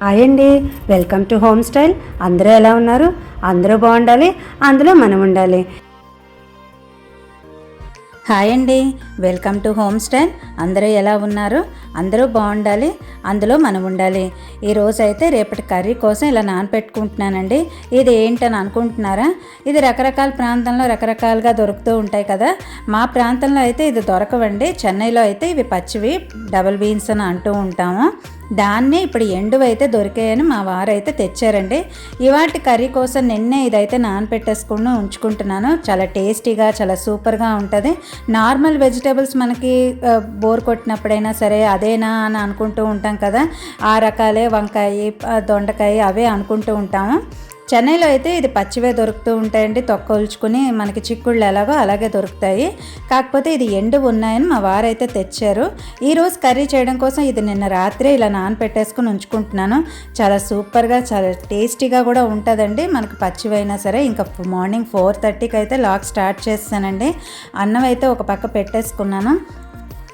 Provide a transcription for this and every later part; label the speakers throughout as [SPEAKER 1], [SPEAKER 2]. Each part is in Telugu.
[SPEAKER 1] హాయ్ అండి. Welcome to home style. అందరూ ఎలా ఉన్నారు? అందరూ బాగుండాలి. అందులో మనం ఉండాలి. హాయ్ అండి. Welcome to home style. అందరూ ఎలా ఉన్నారు? అందరూ బాగుండాలి. అందులో మనం ఉండాలి. ఈరోజు అయితే రేపటి కర్రీ కోసం ఇలా నానపెట్టుకుంటున్నానండి. ఇది ఏంటని అనుకుంటున్నారా? ఇది రకరకాల ప్రాంతంలో రకరకాలుగా దొరుకుతూ ఉంటాయి కదా. మా ప్రాంతంలో అయితే ఇది దొరకవండి. చెన్నైలో అయితే ఇవి పచ్చివి డబల్ బీన్స్ అని అంటూ ఉంటాము. దాన్నే ఇప్పుడు ఎండువైతే దొరికాయని మా వారైతే తెచ్చారండి. ఇవాటి కర్రీ కోసం నిన్నే ఇదైతే నానపెట్టేసుకుని ఉంచుకుంటున్నాను. చాలా టేస్టీగా చాలా సూపర్గా ఉంటుంది. నార్మల్ వెజిటేబుల్స్ మనకి బోర్ కొట్టినప్పుడైనా సరే అదేనా అని అనుకుంటూ ఉంటాం కదా. ఆ రకాలే వంకాయ దొండకాయ అవే అనుకుంటూ ఉంటాము. చెన్నైలో అయితే ఇది పచ్చివే దొరుకుతూ ఉంటాయండి. తొక్క ఉల్చుకుని మనకి చిక్కుళ్ళు ఎలాగో అలాగే దొరుకుతాయి. కాకపోతే ఇది ఎండు ఉన్నాయని మా వారైతే తెచ్చారు. ఈరోజు కర్రీ చేయడం కోసం ఇది నిన్న రాత్రే ఇలా నానపెట్టేసుకుని ఉంచుకుంటున్నాను. చాలా సూపర్గా చాలా టేస్టీగా కూడా ఉంటుందండి. మనకు పచ్చివైనా సరే ఇంకా మార్నింగ్ ఫోర్ థర్టీకి అయితే లాక్ స్టార్ట్ చేస్తానండి. అన్నం అయితే ఒక పక్క పెట్టేసుకున్నాను.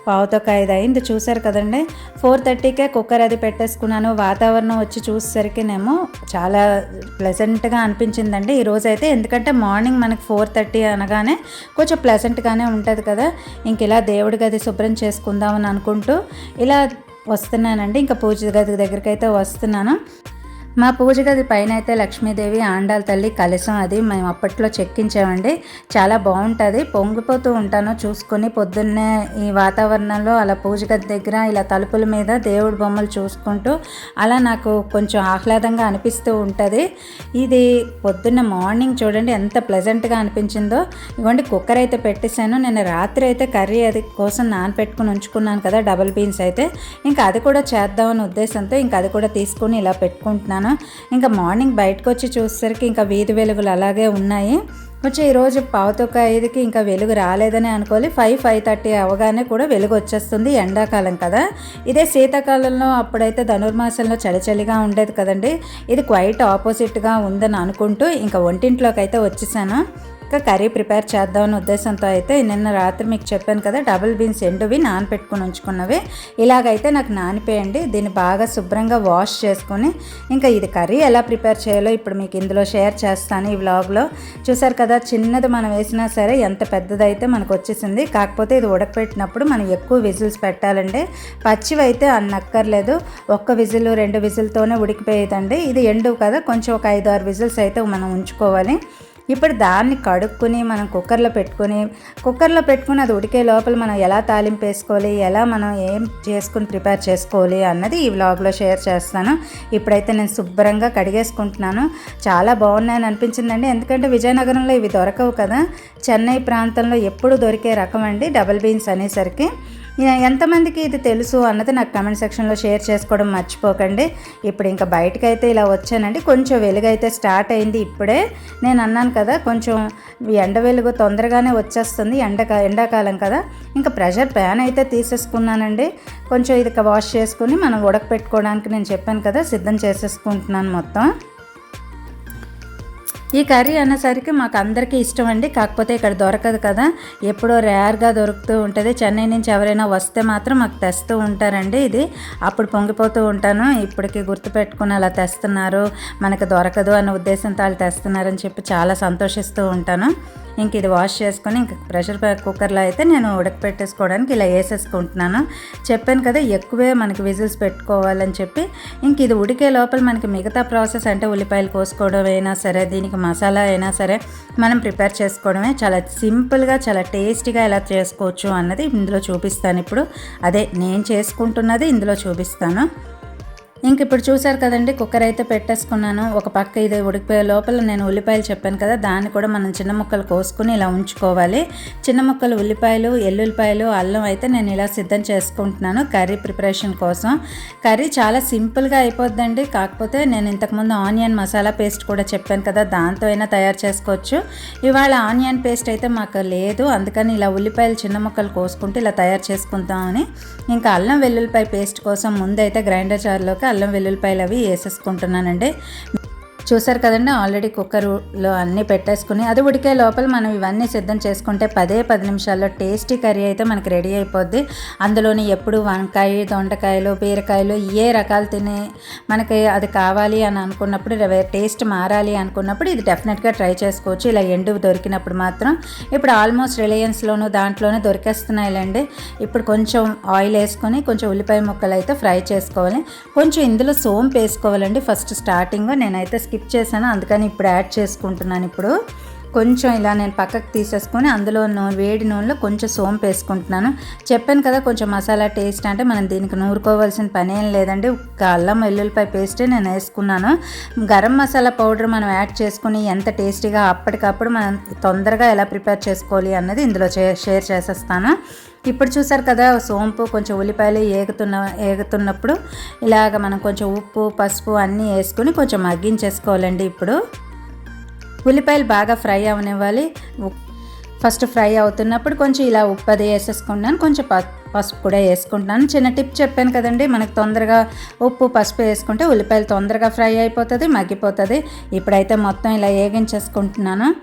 [SPEAKER 1] పావుతో ఐదు అయింది చూసారు కదండి? ఫోర్ థర్టీకే కుక్కర్ అది పెట్టేసుకున్నాను. వాతావరణం వచ్చి చూసేసరికినేమో చాలా ప్లెజెంట్గా అనిపించిందండి. ఈరోజు అయితే ఎందుకంటే మార్నింగ్ మనకి ఫోర్ థర్టీ అనగానే కొంచెం ప్లెజెంట్గానే ఉంటుంది కదా. ఇంక ఇలా దేవుడి గది శుభ్రం చేసుకుందామని అనుకుంటూ ఇలా వస్తున్నానండి. ఇంకా పూజ గది దగ్గరికి అయితే వస్తున్నాను. మా పూజ గది పైన అయితే లక్ష్మీదేవి ఆండాల తల్లి కలశం అది మేము అప్పట్లో చెక్కించామండి. చాలా బాగుంటుంది. పొంగిపోతూ ఉంటాను చూసుకొని పొద్దున్నే ఈ వాతావరణంలో అలా పూజ గది దగ్గర ఇలా తలుపుల మీద దేవుడి బొమ్మలు చూసుకుంటూ అలా నాకు కొంచెం ఆహ్లాదంగా అనిపిస్తూ ఉంటుంది. ఇది పొద్దున్న మార్నింగ్ చూడండి ఎంత ప్లెజెంట్గా అనిపించిందో. ఇవ్వండి కుక్కర్ అయితే పెట్టేశాను. నేను రాత్రి అయితే కర్రీ అది కోసం నానపెట్టుకుని ఉంచుకున్నాను కదా డబుల్ బీన్స్ అయితే. ఇంకా అది కూడా చేద్దామని ఉద్దేశంతో ఇంకా అది కూడా తీసుకుని ఇలా పెట్టుకుంటున్నాను. ఇంకా మార్నింగ్ బయటకు వచ్చి చూసేసరికి ఇంకా వీధి వెలుగులు అలాగే ఉన్నాయి. వచ్చి ఈరోజు పావుతొక్క ఐదుకి ఇంకా వెలుగు రాలేదని అనుకోవాలి. ఫైవ్ ఫైవ్ థర్టీ అవగానే కూడా వెలుగు వచ్చేస్తుంది ఎండాకాలం కదా. ఇదే శీతాకాలంలో అప్పుడైతే ధనుర్మాసంలో చలి చలిగా ఉండేది కదండి. ఇది క్వైట్ ఆపోజిట్గా ఉందని అనుకుంటూ ఇంకా వంటింట్లోకి అయితే వచ్చేసాను. ఇంకా కర్రీ ప్రిపేర్ చేద్దామనే ఉద్దేశంతో అయితే నిన్న రాత్రి మీకు చెప్పాను కదా డబుల్ బీన్స్ ఎండువి నానపెట్టుకుని ఉంచుకున్నవి. ఇలాగైతే నాకు నానిపోయండి దీన్ని బాగా శుభ్రంగా వాష్ చేసుకొని. ఇంకా ఇది కర్రీ ఎలా ప్రిపేర్ చేయాలో ఇప్పుడు మీకు ఇందులో షేర్ చేస్తాను ఈ వ్లాగ్లో. చూసారు కదా చిన్నది మనం వేసినా సరే ఎంత పెద్దదైతే మనకు వచ్చేసింది. కాకపోతే ఇది ఉడకపెట్టినప్పుడు మనం ఎక్కువ విజిల్స్ పెట్టాలండి. పచ్చివైతే అన్నక్కర్లేదు ఒక్క విజిల్ రెండు విజిల్తోనే ఉడికిపోయేదండి. ఇది ఎండు కదా కొంచెం ఒక ఐదు ఆరు విజిల్స్ అయితే మనం ఉంచుకోవాలి. ఇప్పుడు దాన్ని కడుక్కొని మనం కుక్కర్లో పెట్టుకొని కుక్కర్లో పెట్టుకుని అది ఉడికే లోపల మనం ఎలా తాలింపు వేసుకోవాలి ఎలా మనం ఏం చేసుకుని ప్రిపేర్ చేసుకోవాలి అన్నది ఈ వ్లాగ్లో షేర్ చేస్తాను ఇప్పుడైతే నేను శుభ్రంగా కడిగేసుకుంటున్నాను. చాలా బాగున్నాయని అనిపించిందండి. ఎందుకంటే విజయనగరంలో ఇవి దొరకవు కదా. చెన్నై ప్రాంతంలో ఎప్పుడు దొరికే రకం అండి డబల్ బీన్స్ అనేసరికి. ఎంతమందికి ఇది తెలుసు అన్నది నాకు కమెంట్ సెక్షన్లో షేర్ చేసుకోవడం మర్చిపోకండి. ఇప్పుడు ఇంకా బయటకైతే అయితే ఇలా వచ్చానండి. కొంచెం వెలుగైతే స్టార్ట్ అయింది ఇప్పుడే. నేను అన్నాను కదా కొంచెం ఎండ వెలుగు తొందరగానే వచ్చేస్తుంది ఎండ ఎండాకాలం కదా. ఇంకా ప్రెషర్ ప్యాన్ అయితే తీసేసుకున్నానండి. కొంచెం ఇది వాష్ చేసుకుని మనం ఉడకపెట్టుకోవడానికి నేను చెప్పాను కదా సిద్ధం చేసేసుకుంటున్నాను మొత్తం. ఈ కర్రీ అనేసరికి మాకు అందరికీ ఇష్టం అండి కాకపోతే ఇక్కడ దొరకదు కదా. ఎప్పుడో రేర్గా దొరుకుతూ ఉంటుంది. చెన్నై నుంచి ఎవరైనా వస్తే మాత్రం మాకు తెస్తూ ఉంటారండి ఇది. అప్పుడు పొంగిపోతూ ఉంటాను. ఇప్పటికి గుర్తుపెట్టుకుని అలా తెస్తున్నారు. మనకు దొరకదు అన్న ఉద్దేశంతో వాళ్ళు తెస్తున్నారని చెప్పి చాలా సంతోషిస్తూ ఉంటాను. ఇంక ఇది వాష్ చేసుకొని ఇంక ప్రెషర్ కుక్కర్లో అయితే నేను ఉడకపెట్టేసుకోవడానికి ఇలా వేసేసుకుంటున్నాను. చెప్పాను కదా ఎక్కువే మనకి విజిల్స్ పెట్టుకోవాలని చెప్పి. ఇంక ఇది ఉడికే లోపల మనకి మిగతా ప్రాసెస్ అంటే ఉల్లిపాయలు కోసుకోవడం అయినా సరే దీనికి మసాలా అయినా సరే మనం ప్రిపేర్ చేసుకోవడమే చాలా సింపుల్గా చాలా టేస్టీగా ఎలా చేసుకోవచ్చు అన్నది ఇందులో చూపిస్తాను ఇప్పుడు. అదే నేను చేసుకుంటున్నది ఇందులో చూపిస్తాను. ఇంక ఇప్పుడు చూసారు కదండి కుక్కర్ అయితే పెట్టేసుకున్నాను. ఒక పక్క ఇది ఉడికిపోయే లోపల నేను ఉల్లిపాయలు చెప్పాను కదా దాన్ని కూడా మనం చిన్న ముక్కలు కోసుకుని ఇలా ఉంచుకోవాలి. చిన్న ముక్కలు ఉల్లిపాయలు ఎల్లుల్లిపాయలు అల్లం అయితే నేను ఇలా సిద్ధం చేసుకుంటున్నాను కర్రీ ప్రిపరేషన్ కోసం. కర్రీ చాలా సింపుల్గా అయిపోద్దండి కాకపోతే నేను ఇంతకుముందు ఆనియన్ మసాలా పేస్ట్ కూడా చెప్పాను కదా దాంతో అయినా తయారు చేసుకోవచ్చు. ఇవాళ ఆనియన్ పేస్ట్ అయితే మాకు లేదు అందుకని ఇలా ఉల్లిపాయలు చిన్న ముక్కలు కోసుకుంటూ ఇలా తయారు చేసుకుంటామని ఇంకా అల్లం వెల్లుల్లిపాయ పేస్ట్ కోసం ముందైతే గ్రైండర్ జార్లోకి అల్లం వెల్లుల్లిపాయలు అవి వేసేసుకుంటున్నానండి. చూసారు కదండి ఆల్రెడీ కుక్కర్లో అన్నీ పెట్టేసుకుని అది ఉడికే లోపల మనం ఇవన్నీ సిద్ధం చేసుకుంటే పదే పది నిమిషాల్లో టేస్టీ కర్రీ అయితే మనకి రెడీ అయిపోద్ది. అందులోని ఎప్పుడు వంకాయ దొండకాయలు బీరకాయలు ఏ రకాలు తినే మనకి అది కావాలి అని అనుకున్నప్పుడు టేస్ట్ మారాలి అనుకున్నప్పుడు ఇది డెఫినెట్గా ట్రై చేసుకోవచ్చు. ఇలా ఎండు దొరికినప్పుడు మాత్రం. ఇప్పుడు ఆల్మోస్ట్ రిలయన్స్లోను దాంట్లోనే దొరికేస్తున్నాయిలేండి. ఇప్పుడు కొంచెం ఆయిల్ వేసుకొని కొంచెం ఉల్లిపాయ ముక్కలు అయితే ఫ్రై చేసుకోవాలి. కొంచెం ఇందులో సోంపు వేసుకోవాలండి ఫస్ట్ స్టార్టింగ్ నేనైతే స్కిప్ చేశాను. అందుకని ఇప్పుడు యాడ్ చేసుకుంటున్నాను ఇప్పుడు. కొంచెం ఇలా నేను పక్కకు తీసేసుకొని అందులో వేడి నూనెలో కొంచెం సోంపు వేసుకుంటున్నాను. చెప్పాను కదా కొంచెం మసాలా టేస్ట్ అంటే మనం దీనికి నూరుకోవాల్సిన పని ఏం లేదండి అల్లం వెల్లుల్లిపాయ పేస్టే నేను వేసుకున్నాను. గరం మసాలా పౌడర్ మనం యాడ్ చేసుకుని ఎంత టేస్టీగా అప్పటికప్పుడు మనం తొందరగా ఎలా ప్రిపేర్ చేసుకోవాలి అన్నది ఇందులో షేర్ చేసేస్తాను. ఇప్పుడు చూసారు కదా సోంపు కొంచెం ఉల్లిపాయలు ఏగుతున్న ఏగుతున్నప్పుడు ఇలాగ మనం కొంచెం ఉప్పు పసుపు అన్నీ వేసుకుని కొంచెం మగ్గించేసుకోవాలండి ఇప్పుడు. ఉల్లిపాయలు బాగా ఫ్రై అవనివ్వాలి. ఉప్- ఫస్ట్ ఫ్రై అవుతున్నప్పుడు కొంచెం ఇలా ఉప్పు అది వేసేసుకుంటున్నాను. కొంచెం ప పసుపు కూడా వేసుకుంటున్నాను. చిన్న టిప్ చెప్పాను కదండి మనకు తొందరగా ఉప్పు పసుపు వేసుకుంటే ఉల్లిపాయలు తొందరగా ఫ్రై అయిపోతుంది మగ్గిపోతుంది. ఇప్పుడైతే మొత్తం ఇలా వేగించేసుకుంటున్నాను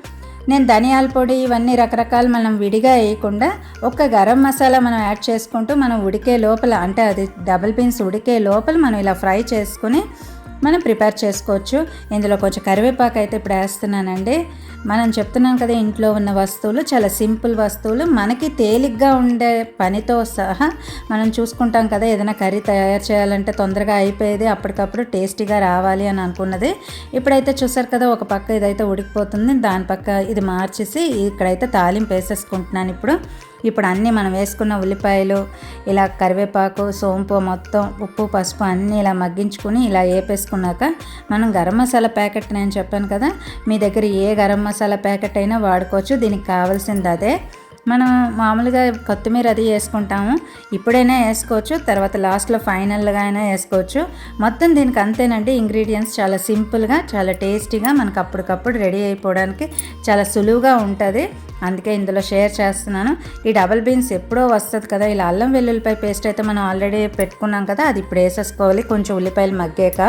[SPEAKER 1] నేను ధనియాల పొడి ఇవన్నీ రకరకాలు మనం విడిగా వేయకుండా ఒక్క గరం మసాలా మనం యాడ్ చేసుకుంటూ మనం ఉడికే లోపల అంటే అది డబుల్ బీన్స్ ఉడికే లోపల మనం ఇలా ఫ్రై చేసుకుని మనం ప్రిపేర్ చేసుకోవచ్చు. ఇందులో కొంచెం కరివేపాకు అయితే ఇప్పుడు వేస్తున్నానండి. మనం చెప్తున్నాం కదా ఇంట్లో ఉన్న వస్తువులు చాలా సింపుల్ వస్తువులు. మనకి తేలిగ్గా ఉండే పనితో సహా మనం చూసుకుంటాం కదా ఏదైనా కర్రీ తయారు చేయాలంటే తొందరగా అయిపోయేది అప్పటికప్పుడు టేస్టీగా రావాలి అని అనుకున్నది. ఇప్పుడైతే చూసారు కదా ఒక పక్క ఇదైతే ఉడికిపోతుంది దాని పక్క ఇది మార్చేసి ఇక్కడైతే తాలింపు వేసేసుకుంటున్నాను ఇప్పుడు. ఇప్పుడు అన్నీ మనం వేసుకున్న ఉల్లిపాయలు ఇలా కరివేపాకు సోంపు మొత్తం ఉప్పు పసుపు అన్నీ ఇలా మగ్గించుకుని ఇలా వేపేసుకున్నాక మనం గరం మసాలా ప్యాకెట్ నేను చెప్పాను కదా మీ దగ్గర ఏ గరం మసాలా ప్యాకెట్ అయినా వాడుకోవచ్చు. దీనికి కావాల్సింది అదే. మనం మామూలుగా కొత్తిమీర అది వేసుకుంటాము. ఇప్పుడైనా వేసుకోవచ్చు. తర్వాత లాస్ట్లో ఫైనల్గా అయినా వేసుకోవచ్చు. మొత్తం దీనికి అంతేనండి. ఇంగ్రీడియంట్స్ చాలా సింపుల్గా చాలా టేస్టీగా మనకు అప్పటికప్పుడు రెడీ అయిపోవడానికి చాలా సులువుగా ఉంటుంది. అందుకే ఇందులో షేర్ చేస్తున్నాను. ఈ డబల్ బీన్స్ ఎప్పుడో వస్తుంది కదా ఇలా అల్లం వెల్లుల్లిపాయ పేస్ట్ అయితే మనం ఆల్రెడీ పెట్టుకున్నాం కదా అది ఇప్పుడు వేసేసుకోవాలి. కొంచెం ఉల్లిపాయలు మగ్గాక.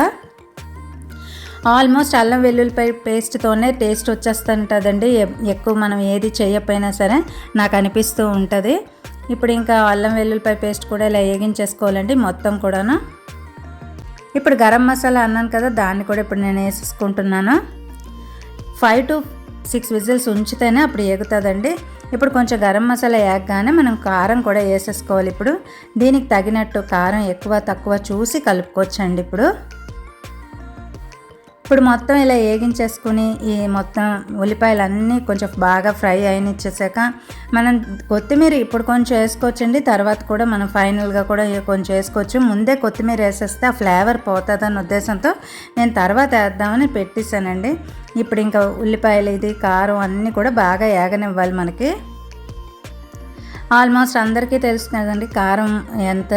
[SPEAKER 1] ఆల్మోస్ట్ అల్లం వెల్లుల్లిపాయ పేస్ట్తోనే టేస్ట్ వచ్చేస్తుంటుందండి. ఎ- ఎక్కువ మనం ఏది చేయకపోయినా సరే నాకు అనిపిస్తూ ఉంటుంది. ఇప్పుడు ఇంకా అల్లం వెల్లుల్లిపాయ పేస్ట్ కూడా ఇలా వేగించేసుకోవాలండి మొత్తం కూడాను. ఇప్పుడు గరం మసాలా అన్నాను కదా దాన్ని కూడా ఇప్పుడు నేను వేసేసుకుంటున్నాను. ఫైవ్ టు సిక్స్ విజిల్స్ ఉంచితేనే అప్పుడు ఎగుతుందండి ఇప్పుడు కొంచెం గరం మసాలా వేయగానే మనం కారం కూడా వేసేసుకోవాలి ఇప్పుడు. దీనికి తగినట్టు కారం ఎక్కువ తక్కువ చూసి కలుపుకోవచ్చండి ఇప్పుడు. ఇప్పుడు మొత్తం ఇలా వేగించేసుకుని ఈ మొత్తం ఉల్లిపాయలు అన్నీ కొంచెం బాగా ఫ్రై అయినిచ్చేసాక మనం కొత్తిమీర ఇప్పుడు కొంచెం వేసుకోవచ్చండి తర్వాత కూడా మనం ఫైనల్గా కూడా కొంచెం వేసుకోవచ్చు. ముందే కొత్తిమీర వేసేస్తే ఆ ఫ్లేవర్ పోతుందన్న ఉద్దేశంతో నేను తర్వాత వేద్దామని పెట్టేశానండి. ఇప్పుడు ఇంకా ఉల్లిపాయలు ఇది కారం అన్నీ కూడా బాగా ఏగనివ్వాలి మనకి. ఆల్మోస్ట్ అందరికీ తెలుసు కదండి కారం ఎంత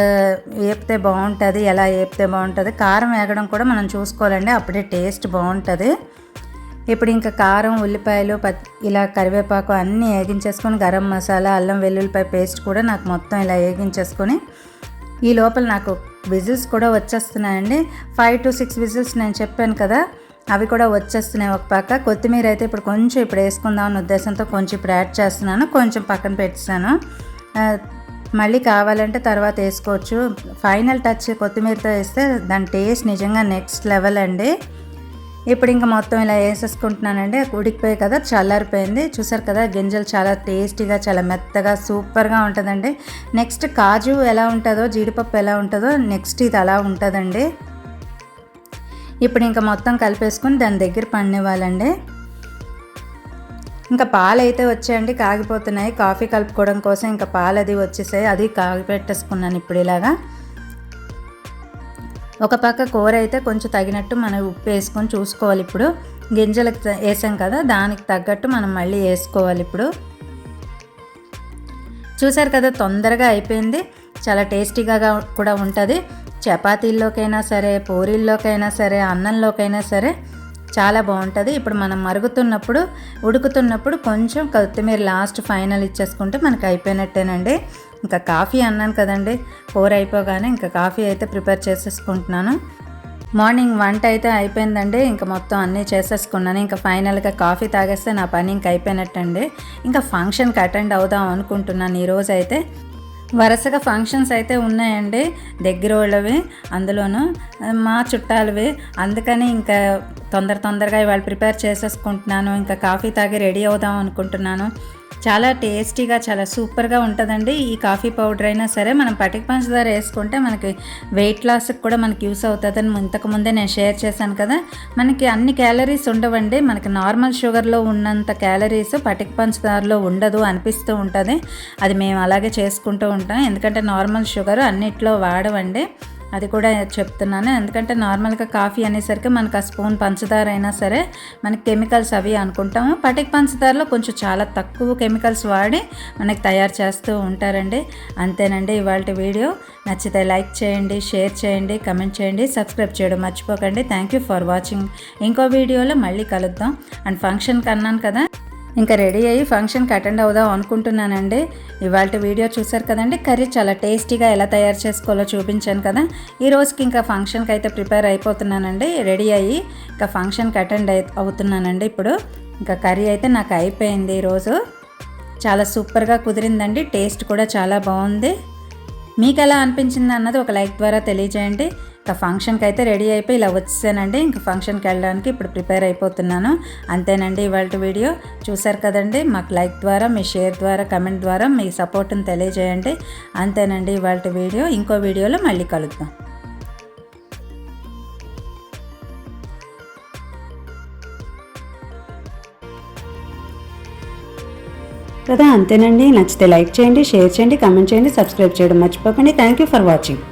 [SPEAKER 1] వేపితే బాగుంటుంది ఎలా వేపితే బాగుంటుంది కారం వేగడం కూడా మనం చూసుకోవాలండి అప్పుడే టేస్ట్ బాగుంటుంది. ఇప్పుడు ఇంకా కారం ఉల్లిపాయలు పచ్చి ఇలా కరివేపాకు అన్నీ వేగించేసుకొని గరం మసాలా అల్లం వెల్లుల్లిపాయ పేస్ట్ కూడా నాకు మొత్తం ఇలా వేగించేసుకొని ఈ లోపల నాకు విజిల్స్ కూడా వచ్చేస్తున్నాయండి. ఫైవ్ టు సిక్స్ విజిల్స్ నేను చెప్పాను కదా అవి కూడా వచ్చేస్తున్నాయి ఒక పక్క. కొత్తిమీర అయితే ఇప్పుడు కొంచెం ఇప్పుడు వేసుకుందాం అన్న ఉద్దేశంతో కొంచెం ఇప్పుడు యాడ్ చేస్తున్నాను. కొంచెం పక్కన పెట్టాను మళ్ళీ కావాలంటే తర్వాత వేసుకోవచ్చు. ఫైనల్ టచ్ కొత్తిమీరతో వేస్తే దాని టేస్ట్ నిజంగా నెక్స్ట్ లెవెల్ అండి. ఇప్పుడు ఇంకా మొత్తం ఇలా వేసేసుకుంటున్నానండి. ఉడికిపోయి కదా చల్లారిపోయింది. చూసారు కదా గింజలు చాలా టేస్టీగా చాలా మెత్తగా సూపర్గా ఉంటుందండి. నెక్స్ట్ కాజు ఎలా ఉంటుందో జీడిపప్పు ఎలా ఉంటుందో నెక్స్ట్ ఇది అలా ఉంటుందండి. ఇప్పుడు ఇంకా మొత్తం కలిపేసుకుని దాని దగ్గర పండివ్వాలండి. ఇంకా పాలు అయితే వచ్చాయండి కాగిపోతున్నాయి. కాఫీ కలుపుకోవడం కోసం ఇంకా పాలు అది వచ్చేసాయి. అది కాగి పెట్టేసుకున్నాను ఇప్పుడు ఇలాగా. ఒక పక్క కూర అయితే కొంచెం తగినట్టు మనం ఉప్పు వేసుకొని చూసుకోవాలి ఇప్పుడు. గింజలకు వేసాం కదా దానికి తగ్గట్టు మనం మళ్ళీ వేసుకోవాలి ఇప్పుడు. చూసారు కదా తొందరగా అయిపోయింది. చాలా టేస్టీగా కూడా ఉంటుంది. చపాతీల్లోకైనా సరే పూరీల్లోకైనా సరే అన్నంలోకైనా సరే చాలా బాగుంటుంది. ఇప్పుడు మనం మరుగుతున్నప్పుడు ఉడుకుతున్నప్పుడు కొంచెం కొత్తిమీర లాస్ట్ ఫైనల్ ఇచ్చేసుకుంటే మనకి అయిపోయినట్టేనండి. ఇంకా కాఫీ అన్నాను కదండి ఫోర్ అయిపోగానే ఇంకా కాఫీ అయితే ప్రిపేర్ చేసేసుకుంటున్నాను. మార్నింగ్ వంట అయితే అయిపోయిందండి ఇంకా మొత్తం అన్నీ చేసేసుకున్నాను. ఇంకా ఫైనల్గా కాఫీ తాగేస్తే నా పని ఇంకా అయిపోయినట్టండి. ఇంకా ఫంక్షన్కి అటెండ్ అవుదాం అనుకుంటున్నాను ఈరోజు అయితే వరుసగా ఫంక్షన్స్ అయితే ఉన్నాయండి. దగ్గర వాళ్ళవి అందులోనూ మా చుట్టాలవి. అందుకని ఇంకా తొందర తొందరగా ఇవాళ ప్రిపేర్ చేసేసుకుంటున్నాను. ఇంకా కాఫీ తాగి రెడీ అవుదాం అనుకుంటున్నాను. చాలా టేస్టీగా చాలా సూపర్గా ఉంటుందండి. ఈ కాఫీ పౌడర్ అయినా సరే మనం పటిక పంచదార వేసుకుంటే మనకి వెయిట్ లాస్కి కూడా మనకి యూస్ అవుతుందని ఇంతకు ముందే నేను షేర్ చేశాను కదా. మనకి అన్ని క్యాలరీస్ ఉండవండి. మనకి నార్మల్ షుగర్లో ఉన్నంత క్యాలరీస్ పటిక పంచదారలో ఉండదు అనిపిస్తూ ఉంటుంది. అది మేము అలాగే చేసుకుంటూ ఉంటాం. ఎందుకంటే నార్మల్ షుగర్ అన్నిట్లో వాడవండి. అది కూడా చెప్తున్నాను. ఎందుకంటే నార్మల్గా కాఫీ అనేసరికి మనకు ఆ స్పూన్ పంచదార అయినా సరే మనకి కెమికల్స్ అవి అనుకుంటాము. పటిక పంచదారలో కొంచెం చాలా తక్కువ కెమికల్స్ వాడి మనకి తయారు చేస్తూ ఉంటారండి. అంతేనండి ఇవాళ వీడియో. నచ్చితే లైక్ చేయండి షేర్ చేయండి కమెంట్ చేయండి సబ్స్క్రైబ్ చేయడం మర్చిపోకండి. Thank you for watching. ఇంకో వీడియోలో మళ్ళీ కలుద్దాం. అండ్ ఫంక్షన్కి అన్నాను కదా. ఇంకా రెడీ అయ్యి ఫంక్షన్కి అటెండ్ అవుదాం అనుకుంటున్నానండి. ఇవాళ వీడియో చూసారు కదండి? కర్రీ చాలా టేస్టీగా ఎలా తయారు చేసుకోవాలో చూపించాను కదా. ఈ రోజుకి ఇంకా ఫంక్షన్కి అయితే ప్రిపేర్ అయిపోతున్నానండి. రెడీ అయ్యి ఇంకా ఫంక్షన్కి అటెండ్ అవుతున్నానండి ఇప్పుడు. ఇంకా కర్రీ అయితే నాకు అయిపోయింది ఈరోజు. చాలా సూపర్గా కుదిరిందండి. టేస్ట్ కూడా చాలా బాగుంది. మీకు ఎలా అనిపించింది అన్నది ఒక లైక్ ద్వారా తెలియజేయండి. ఇంకా ఫంక్షన్కి అయితే రెడీ అయిపోయి ఇలా వచ్చేసానండి. ఇంకా ఫంక్షన్కి వెళ్ళడానికి ఇప్పుడు ప్రిపేర్ అయిపోతున్నాను. అంతేనండి ఇవాళ వీడియో. చూశారు కదండి మాకు లైక్ ద్వారా మీ షేర్ ద్వారా కమెంట్ ద్వారా మీ సపోర్ట్ని తెలియజేయండి. అంతేనండి ఇవాళ వీడియో. ఇంకో వీడియోలో మళ్ళీ కలుద్దాం.
[SPEAKER 2] కదా అంతేనండి. నచ్చితే లైక్ చేయండి షేర్ చేయండి కామెంట్ చేయండి సబ్స్క్రైబ్ చేయడం మర్చిపోకండి. Thank you for watching.